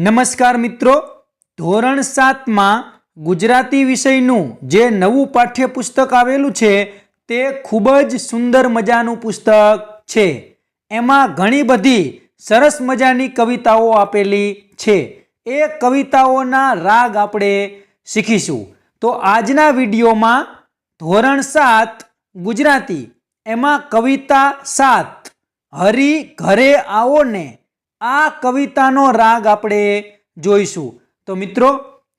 નમસ્કાર મિત્રો. ધોરણ સાતમાં ગુજરાતી વિષયનું જે નવું પાઠ્યપુસ્તક આવેલું છે, તે ખૂબ જ સુંદર મજાનું પુસ્તક છે. એમાં ઘણી બધી સરસ મજાની કવિતાઓ આપેલી છે. એ કવિતાઓના રાગ આપણે શીખીશું. તો આજના વિડીયોમાં ધોરણ સાત ગુજરાતી, એમાં કવિતા સાત. હરી ઘરે આવો ને આ કવિતાનો રાગ આપણે જોઈશું. તો મિત્રો,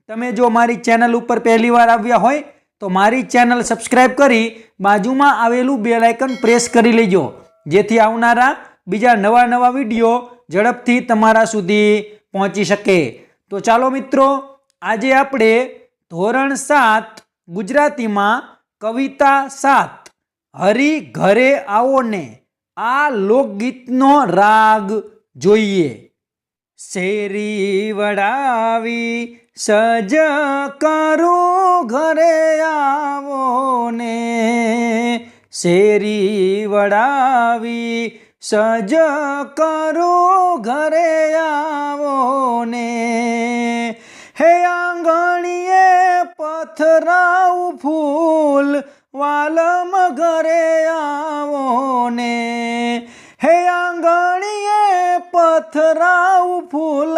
તમે જો મારી ચેનલ ઉપર પહેલી વાર આવ્યા હોય, તો મારી ચેનલ સબસ્ક્રાઈબ કરી બાજુમાં આવેલું બે લાયકન પ્રેસ કરી લેજો. જેથી આવનારા બીજા નવા નવા વીડિયો ઝડપથી તમારા સુધી પહોંચી શકે. તો ચાલો મિત્રો, આજે આપણે ધોરણ સાત ગુજરાતીમાં કવિતા સાત, હરી ઘરે આવો ને આ લોકગીતનો રાગ જોઈએ. શેરી વડાવી સજ કરું ઘરે આવો ને. શેરી વડાવી સજ કરું ઘરે આવો ને. હે આંગણીએ પથરાવ ફૂલ વાલમ ઘરે આવો ને. પથરાવ ફૂલ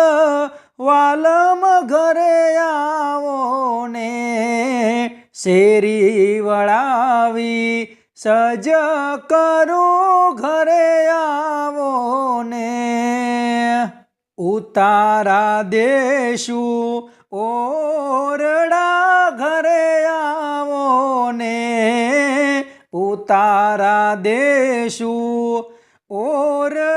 વાલમ ઘરે આવો ને. શેરી વળાવી સજ કરું ઘરે આવો ને. ઉતારા દેશું ઓરડા ઘરે આવો ને. ઉતારા દેશું ઓરડા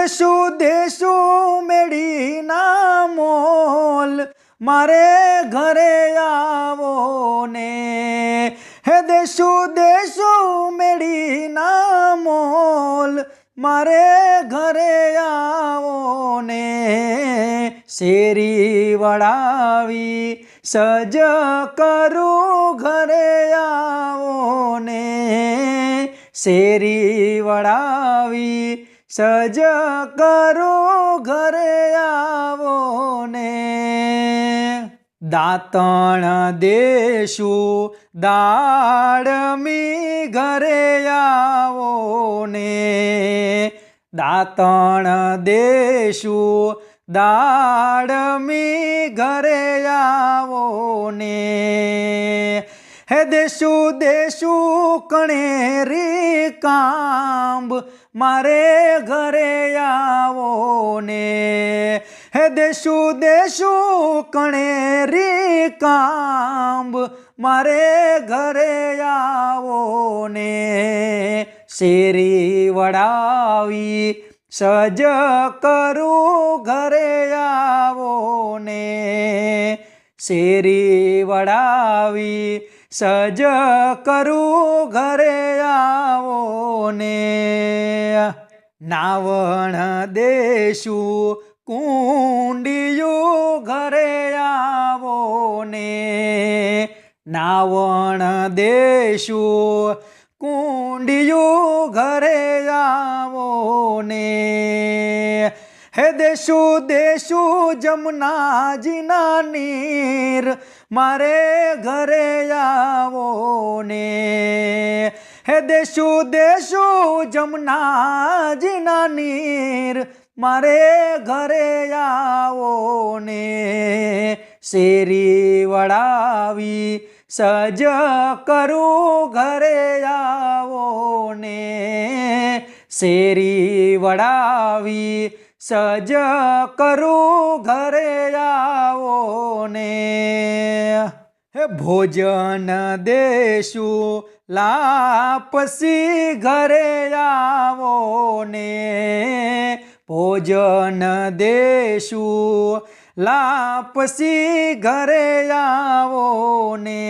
દેશું દેશું, મેળીના મોલ, મારે ઘરે આવો ને. હે દેશું દેશું, મેળીના મોલ, મારે ઘરે આવો ને. શેરી વળાવી, સજ કરું ઘરે આવો ને. શેરી વળાવી સજ કરો ઘરે આવો ને દાંતણ દેશું, દાડમી ઘરે આવો ને દાંતણ દેશું, દાડમી ઘરે આવો ને હે દેશુ, દેશું કણેરી કાંબ, મારે ઘરે આવો ને. હે દેશુ, દેશું કણેરી કાંબ, મારે ઘરે આવો ને. શેરી વડાવી સજ કરું, ઘરે આવો ને. શેરી વડાવી, સજ કરું ઘરે આવો ને નાવણ દેશું, કુંડિયું ઘરે આવો ને નાવણ દેશું, કુંડિયું ઘરે આવો ને હે દેશુ દેશુ, જમનાજીના નીર, મારે ઘરે આવો ને. હે દેશુ દેશુ, જમનાજીના નીર, મારે ઘરે આવો ને. શેરી વડાવી સજ કરું ઘરે આવો ને. શેરી વડાવી સજ કરું ઘરે આવો ને હે ભોજન દેશું, લાપસી ઘરે આવો ને ભોજન દેશું, લાપસી ઘરે આવો ને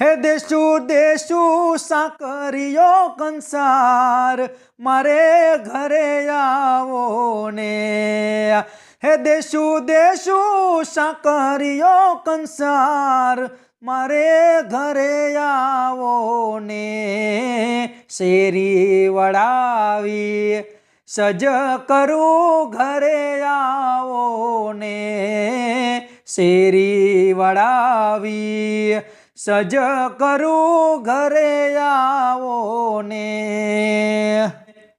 હે દેશુ દેશુ, સાકરિયો કંસાર, મારે ઘરે આવો ને. હે દેશુ દેશુ, સાકરિયો કંસાર, મારે ઘરે આવો ને. શેરી વડાવી સજ કરું ઘરે આવો ને. શેરી વડાવી સજ કરું ઘરે આવો ને.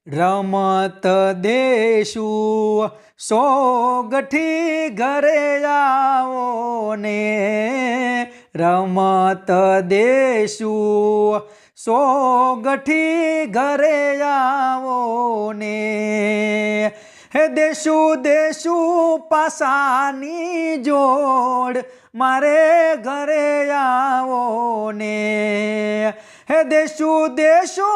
રમત દેશું સોગઠી ઘરે આવો ને. રમત દેશું સોગઠી ઘરે આવો ને. હે દેશું દેશું પાસાની જોડ, મારે ઘરે આવો હે દેશુ દેશુ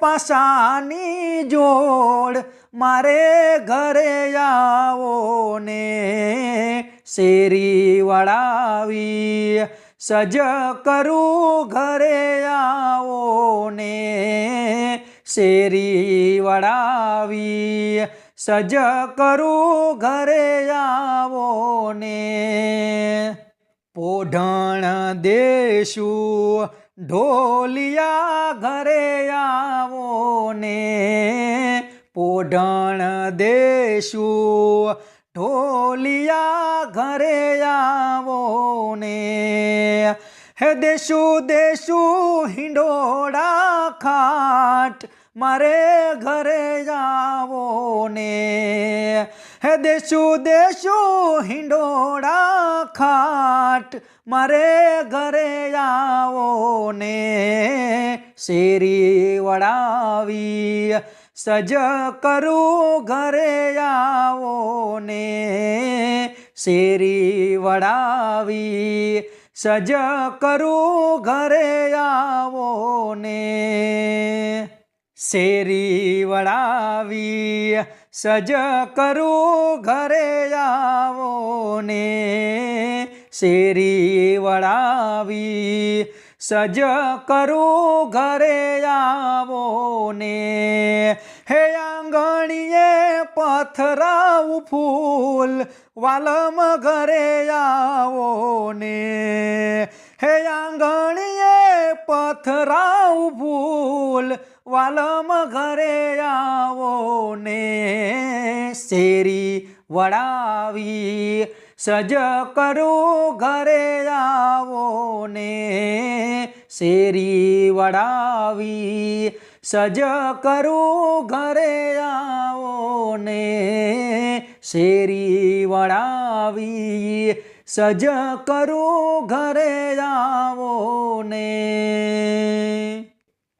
પાસાની જોડ, મારે ઘરે આવો ને શેરી વળાવી. સજ કરું ઘરે આવો ને શેરી વળાવી. સજ કરું ઘરે આવો ને પોઢણ દેશું ઢોલિયા ઘરે આવો ને પોઢણ દેશું. ઢોલિયા ઘરે આવો ને હે દેશું દેશું, હિંડોળા ખાટ મારે ઘરે આવો ને હે દેશુ દેશુ, હિંડોળા ખાટ, મારે ઘરે આવો ને શેરી વડાવી સજ કરું ઘરે આવો ને શેરી વડાવી સજ કરું ઘરે આવો ને શેરી વડાવી સજ કરું ઘરે આવો ને શેરી વળાવી. સજ કરું ઘરે આવો ને હે આંગણીએ પથરાવ ફૂલ, વાલમ ઘરે આવો ને હે આંગણીએ પથરાવ ફૂલ વાલમ ઘરે આવો ને શેરી વડાવી સજ કરું ઘરે આવો ને શેરી વડાવી સજ કરું ઘરે આવો ને શેરી વડાવી સજ કરું ઘરે આવો ને.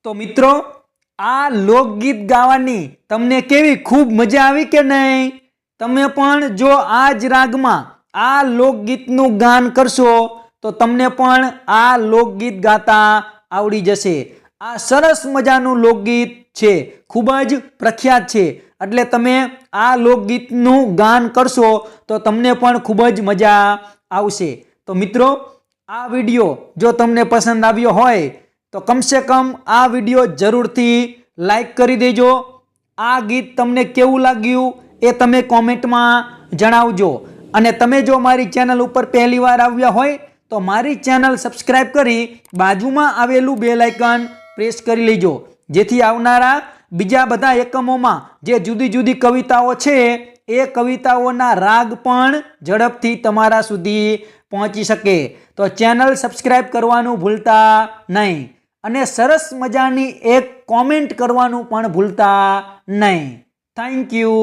તો મિત્રો આ લોકગીત ગાવાની તમને કેવી ખૂબ મજા આવી કે નહીં? તમે પણ જો આ જ રાગમાં આ લોકગીતનું ગાન કરશો, તો તમને પણ આ લોકગીત ગાતા આવડી જશે. આ સરસ મજાનું લોકગીત છે, ખૂબ જ પ્રખ્યાત છે. એટલે તમે આ લોકગીતનું ગાન કરશો, તો તમને પણ ખૂબ જ મજા આવશે. તો મિત્રો, આ વીડિયો જો તમને પસંદ આવ્યો હોય તો કમસે કમ આ વીડિયો જરૂરથી લાઈક કરી દેજો. આ ગીત તમને કેવું લાગ્યું એ તમે કોમેન્ટમાં જણાવજો. અને તમે જો મારી ચેનલ ઉપર પહેલી વાર આવ્યા હોય, તો મારી ચેનલ સબસ્ક્રાઈબ કરી બાજુમાં આવેલું બે લાઇકન પ્રેસ કરી લેજો. જેથી આવનારા બીજા બધા એકમોમાં જે જુદી જુદી કવિતાઓ છે, એ કવિતાઓના રાગ પણ ઝડપથી તમારા સુધી પહોંચી શકે. તો ચેનલ સબસ્ક્રાઈબ કરવાનું ભૂલતા નહીં. અને સરસ મજાની એક કોમેન્ટ કરવાનું પણ ભૂલતા નહીં. Thank you